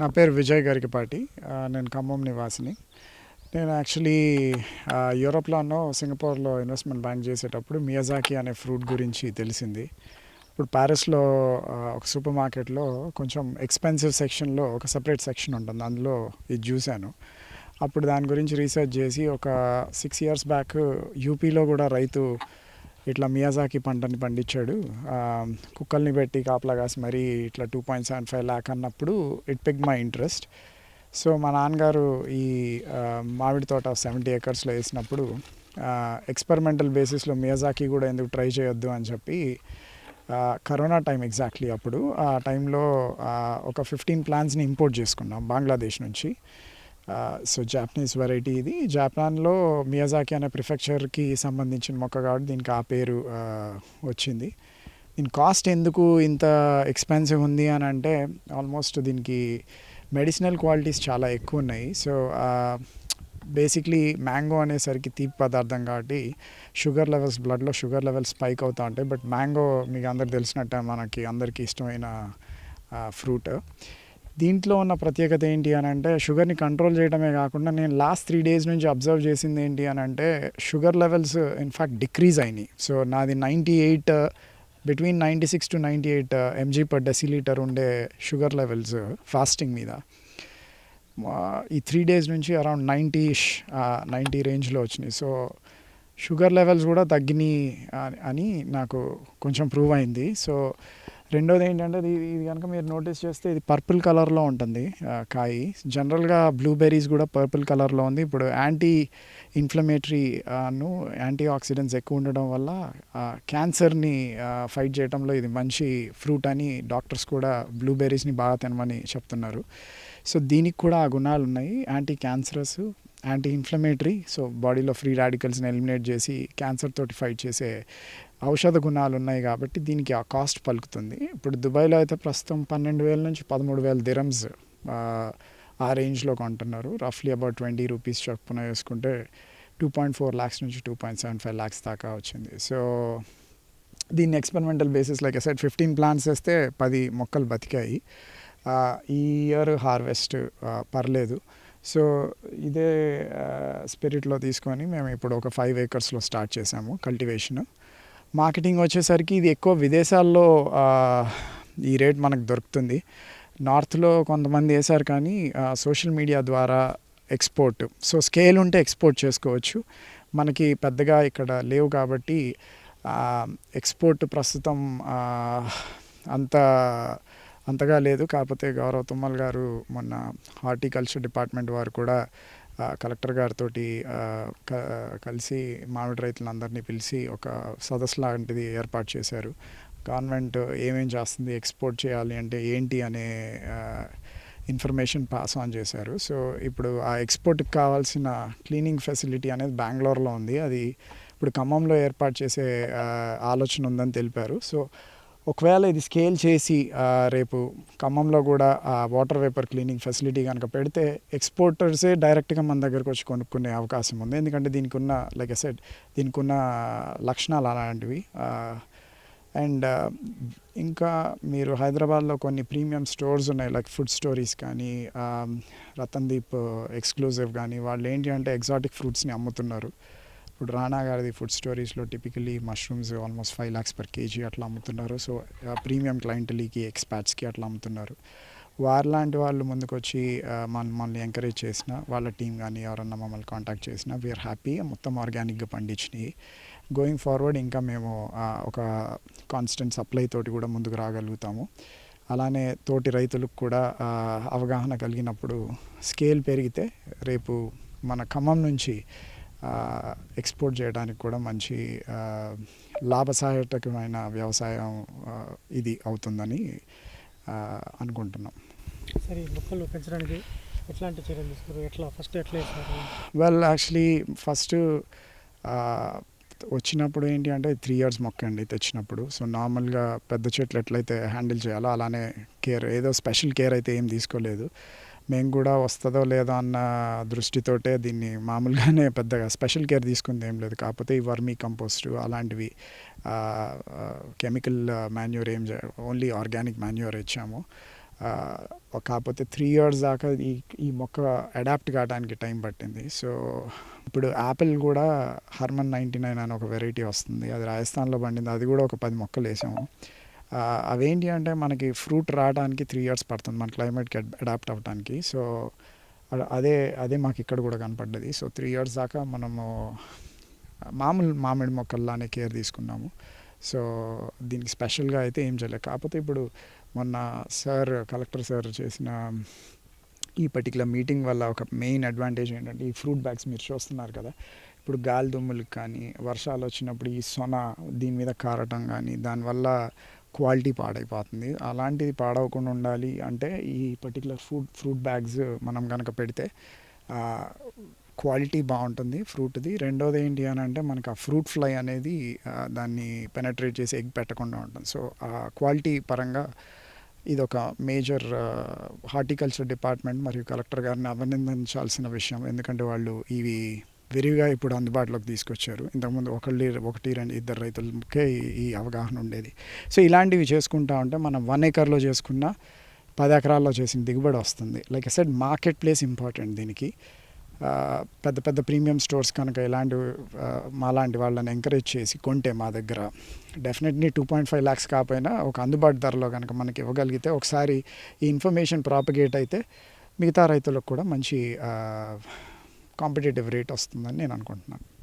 నా పేరు విజయ్ గరికపాటి నేను ఖమ్మం నివాసిని. నేను యాక్చువల్లీ యూరోప్లోనో సింగపూర్లో ఇన్వెస్ట్మెంట్ బ్యాంక్ చేసేటప్పుడు మియాజాకి అనే ఫ్రూట్ గురించి తెలిసింది. ఇప్పుడు ప్యారిస్లో ఒక సూపర్ మార్కెట్లో కొంచెం ఎక్స్పెన్సివ్ సెక్షన్లో ఒక సపరేట్ సెక్షన్ ఉంటుంది. అందులో ఇది చూశాను. అప్పుడు దాని గురించి రీసెర్చ్ చేసి ఒక సిక్స్ ఇయర్స్ బ్యాక్ యూపీలో కూడా రైతు ఇట్లా మియాజాకి పంటని పండించాడు. కుక్కల్ని పెట్టి కాపలా కాసి మరీ ఇట్లా two point seven five lakh అన్నప్పుడు it pick my interest. So మా నాన్నగారు ఈ మామిడి తోట సెవెంటీ ఏకర్స్లో వేసినప్పుడు ఎక్స్పెరిమెంటల్ బేసిస్లో మియాజాకి కూడా ఎందుకు ట్రై చేయొద్దు అని చెప్పి కరోనా టైం ఎగ్జాక్ట్లీ అప్పుడు ఆ టైంలో ఒక ఫిఫ్టీన్ ప్లాన్స్ని ఇంపోర్ట్ చేసుకున్నాం బంగ్లాదేశ్ నుంచి. సో జాపనీస్ వెరైటీ ఇది. జాపాన్లో మియాజాకి అనే ప్రిఫెక్చర్కి సంబంధించిన మొక్క కాబట్టి దీనికి ఆ పేరు వచ్చింది. దీని కాస్ట్ ఎందుకు ఇంత ఎక్స్పెన్సివ్ ఉంది అని అంటే ఆల్మోస్ట్ దీనికి మెడిసినల్ క్వాలిటీస్ చాలా ఎక్కువ ఉన్నాయి. సో బేసిక్లీ మ్యాంగో అనేసరికి తీపి పదార్థం కాబట్టి షుగర్ లెవెల్స్ బ్లడ్లో షుగర్ లెవెల్స్ స్పైక్ అవుతూ ఉంటాయి. బట్ మ్యాంగో మీకు అందరికి తెలిసినట్టే మనకి అందరికీ ఇష్టమైన ఫ్రూట్ దీంట్లో ఉన్న ప్రత్యేకత ఏంటి అని అంటే షుగర్ని కంట్రోల్ చేయడమే కాకుండా నేను లాస్ట్ త్రీ డేస్ నుంచి అబ్జర్వ్ చేసింది ఏంటి అని అంటే sugar levels in fact decrease అయినాయి. సో నాది ninety eight between ninety six to ninety eight MG per decilitre ఉండే షుగర్ లెవెల్స్ ఫాస్టింగ్ మీద. ఈ త్రీ డేస్ నుంచి అరౌండ్ నైంటీ నైంటీ రేంజ్లో వచ్చినాయి. సో షుగర్ లెవెల్స్ కూడా తగ్గినాయి అని- అని నాకు కొంచెం ప్రూవ్ అయింది. సో రెండోది ఏంటంటే ఇది ఇది కనుక మీరు నోటీస్ చేస్తే ఇది పర్పుల్ కలర్లో ఉంటుంది కాయి. జనరల్గా బ్లూబెర్రీస్ కూడా పర్పుల్ కలర్లో ఉంది. ఇప్పుడు యాంటీ ఇన్ఫ్లమేటరీను యాంటీ ఆక్సిడెంట్స్ ఎక్కువ ఉండడం వల్ల క్యాన్సర్ని ఫైట్ చేయడంలో ఇది మంచి ఫ్రూట్ అని డాక్టర్స్ కూడా బ్లూబెర్రీస్ని బాగా తినమని చెప్తున్నారు. సో దీనికి కూడా ఆ గుణాలు ఉన్నాయి anti cancerous anti inflammatory so బాడీలో ఫ్రీ రాడికల్స్ని ఎలిమినేట్ చేసి క్యాన్సర్ తోటి ఫైట్ చేసే ఔషధ గుణాలు ఉన్నాయి కాబట్టి దీనికి ఆ కాస్ట్ పలుకుతుంది. ఇప్పుడు దుబాయ్లో అయితే ప్రస్తుతం పన్నెండు వేల నుంచి పదమూడు వేల దిరమ్స్ ఆ రేంజ్లో కొంటున్నారు. రఫ్లీ అబౌట్ ట్వంటీ రూపీస్ చొప్పున వేసుకుంటే టూ పాయింట్ ఫోర్ ల్యాక్స్ నుంచి two point seven five lakhs దాకా వచ్చింది. సో దీన్ని experimental basis like side fifteen plants వేస్తే పది మొక్కలు బతికాయి. ఈ ఇయర్ హార్వెస్ట్ పర్లేదు. సో ఇదే స్పిరిట్లో తీసుకొని మేము ఇప్పుడు ఒక ఫైవ్ ఏకర్స్లో స్టార్ట్ చేసాము కల్టివేషన్ మార్కెటింగ్ వచ్చేసరికి ఇది ఎక్కువ విదేశాల్లో ఈ రేట్ మనకు దొరుకుతుంది. నార్త్లో కొంతమంది వేశారు కానీ సోషల్ మీడియా ద్వారా ఎక్స్పోర్ట్ సో స్కేల్ ఉంటే ఎక్స్పోర్ట్ చేసుకోవచ్చు. మనకి పెద్దగా ఇక్కడ లేవు కాబట్టి ఎక్స్పోర్ట్ ప్రస్తుతం అంత అంతగా లేదు. కాకపోతే గౌరవ తుమ్మల్ గారు మొన్న హార్టికల్చర్ డిపార్ట్మెంట్ వారు కూడా కలెక్టర్ గారితో కలిసి మామిడి రైతులందరినీ పిలిచి ఒక సదస్సు లాంటిది ఏర్పాటు చేశారు. గవర్నమెంట్ ఏమేం చేస్తుంది ఎక్స్పోర్ట్ చేయాలి అంటే ఏంటి అనే ఇన్ఫర్మేషన్ పాస్ ఆన్ చేశారు. సో ఇప్పుడు ఆ ఎక్స్పోర్ట్కి కావాల్సిన క్లీనింగ్ ఫెసిలిటీ అనేది బెంగళూరులో ఉంది. అది ఇప్పుడు ఖమ్మంలో ఏర్పాటు చేసే ఆలోచన ఉందని తెలిపారు. సో ఒకవేళ ఇది స్కేల్ చేసి రేపు ఖమ్మంలో కూడా ఆ వాటర్ వేపర్ క్లీనింగ్ ఫెసిలిటీ కనుక పెడితే ఎక్స్పోర్టర్సే డైరెక్ట్గా మన దగ్గరకు వచ్చి కొనుక్కునే అవకాశం ఉంది. ఎందుకంటే దీనికి ఉన్న లైక్ ఎ సెడ్ దీనికి ఉన్న లక్షణాలు అలాంటివి. అండ్ ఇంకా మీరు హైదరాబాద్లో కొన్ని ప్రీమియం స్టోర్స్ ఉన్నాయి లైక్ ఫుడ్ స్టోరీస్ కానీ రతన్ దీప్ ఎక్స్క్లూజివ్ కానీ వాళ్ళు ఏంటి అంటే ఎగ్జాటిక్ ఫ్రూట్స్ని అమ్ముతున్నారు. ఇప్పుడు రాణా గారిది food స్టోరీస్లో typically mushrooms almost five lakhs per KG అట్లా అమ్ముతున్నారు. సో ప్రీమియం క్లయింట్లీకి ఎక్స్పాట్స్కి అట్లా అమ్ముతున్నారు. వారిలాంటి వాళ్ళు ముందుకొచ్చి మన మనల్ని ఎంకరేజ్ చేసిన వాళ్ళ టీం కానీ ఎవరన్నా మమ్మల్ని కాంటాక్ట్ చేసినా వీఆర్ హ్యాపీ మొత్తం ఆర్గానిక్గా పండించినాయి. గోయింగ్ ఫార్వర్డ్ ఇంకా మేము ఒక కాన్స్టెంట్ సప్లై తోటి కూడా ముందుకు రాగలుగుతాము. అలానే తోటి రైతులకు కూడా అవగాహన కలిగినప్పుడు స్కేల్ పెరిగితే రేపు మన ఖమ్మం నుంచి ఎక్స్పోర్ట్ చేయడానికి కూడా మంచి ఆ, లాభసాయకమైన వ్యవసాయం ఇది అవుతుందని అనుకుంటున్నాం. సరే మొక్కలు పెంచడానికి ఎట్లాంటి చర్యలు తీసుకున్నారు ఎట్లా ఫస్ట్ ఎట్లా వెల్ యాక్చువల్లీ ఫస్ట్ వచ్చినప్పుడు ఏంటి అంటే త్రీ ఇయర్స్ మొక్క అండి తెచ్చినప్పుడు. సో నార్మల్గా పెద్ద చెట్లు ఎట్లయితే హ్యాండిల్ చేయాలో అలానే కేర్ ఏదో స్పెషల్ కేర్ అయితే ఏం తీసుకోలేదు. మేము కూడా వస్తుందో లేదో అన్న దృష్టితోటే దీన్ని మామూలుగానే పెద్దగా స్పెషల్ కేర్ తీసుకుంది ఏం లేదు. కాకపోతే ఈ వర్మీ కంపోస్ట్ అలాంటివి కెమికల్ మాన్యూర్ ఏం ఓన్లీ ఆర్గానిక్ మాన్యూర్ ఇచ్చాము. కాకపోతే త్రీ ఇయర్స్ దాకా ఈ ఈ మొక్క అడాప్ట్ కావడానికి టైం పట్టింది. సో ఇప్పుడు యాపిల్ కూడా హర్మన్ నైంటీ నైన్ అని ఒక వెరైటీ వస్తుంది. అది రాజస్థాన్లో పండింది. అది కూడా ఒక పది మొక్కలు వేసాము. అవేంటి అంటే మనకి ఫ్రూట్ రావడానికి త్రీ ఇయర్స్ పడుతుంది మన క్లైమేట్కి అడాప్ట్ అవ్వడానికి సో అదే అదే మాకు ఇక్కడ కూడా కనపడ్డది. సో త్రీ ఇయర్స్ దాకా మనము మామూలు మామిడి మొక్కల్లానే కేర్ తీసుకున్నాము. సో దీనికి స్పెషల్గా అయితే ఏం చేయలేదు. కాకపోతే ఇప్పుడు మొన్న సార్ కలెక్టర్ సార్ చేసిన ఈ పర్టికులర్ మీటింగ్ వల్ల ఒక మెయిన్ అడ్వాంటేజ్ ఏంటంటే ఈ ఫ్రూట్ బ్యాగ్స్ మీరు చూస్తున్నారు కదా. ఇప్పుడు గాలి దుమ్ములకు కానీ వర్షాలు వచ్చినప్పుడు ఈ సొన దీని మీద కారటం కానీ దానివల్ల క్వాలిటీ పాడైపోతుంది. అలాంటిది పాడవకుండా ఉండాలి అంటే ఈ పర్టికులర్ ఫ్రూట్ ఫ్రూట్ బ్యాగ్స్ మనం కనుక పెడితే క్వాలిటీ బాగుంటుంది ఫ్రూట్ది రెండోది ఏంటి అని అంటే మనకు ఆ ఫ్రూట్ ఫ్లై అనేది దాన్ని పెనట్రేట్ చేసి ఎగ్ పెట్టకుండా ఉంటుంది. సో ఆ క్వాలిటీ పరంగా ఇది ఒక మేజర్ హార్టికల్చర్ డిపార్ట్మెంట్ మరియు కలెక్టర్ గారిని అభినందించాల్సిన విషయం. ఎందుకంటే వాళ్ళు ఇవి విరివిగా ఇప్పుడు అందుబాటులోకి తీసుకొచ్చారు. ఇంతకుముందు ఒకళ్ళు ఒకటి రెండు ఇద్దరు రైతులకే ఈ- అవగాహన ఉండేది. సో ఇలాంటివి చేసుకుంటా ఉంటే మనం వన్ ఏకర్లో చేసుకున్న పది ఎకరాల్లో చేసిన దిగుబడి వస్తుంది. Like said market place important దీనికి. పెద్ద పెద్ద ప్రీమియం స్టోర్స్ కనుక ఇలాంటి మాలాంటి వాళ్ళని ఎంకరేజ్ చేసి కొంటే మా దగ్గర definitely two point five lakhs కాకపోయినా ఒక అందుబాటు ధరలో కనుక మనకి ఇవ్వగలిగితే ఒకసారి ఈ ఇన్ఫర్మేషన్ ప్రాపగేట్ అయితే మిగతా రైతులకు కూడా మంచి కాంపిటేటివ్ రేట్ వస్తుందని నేను అనుకుంటున్నాను.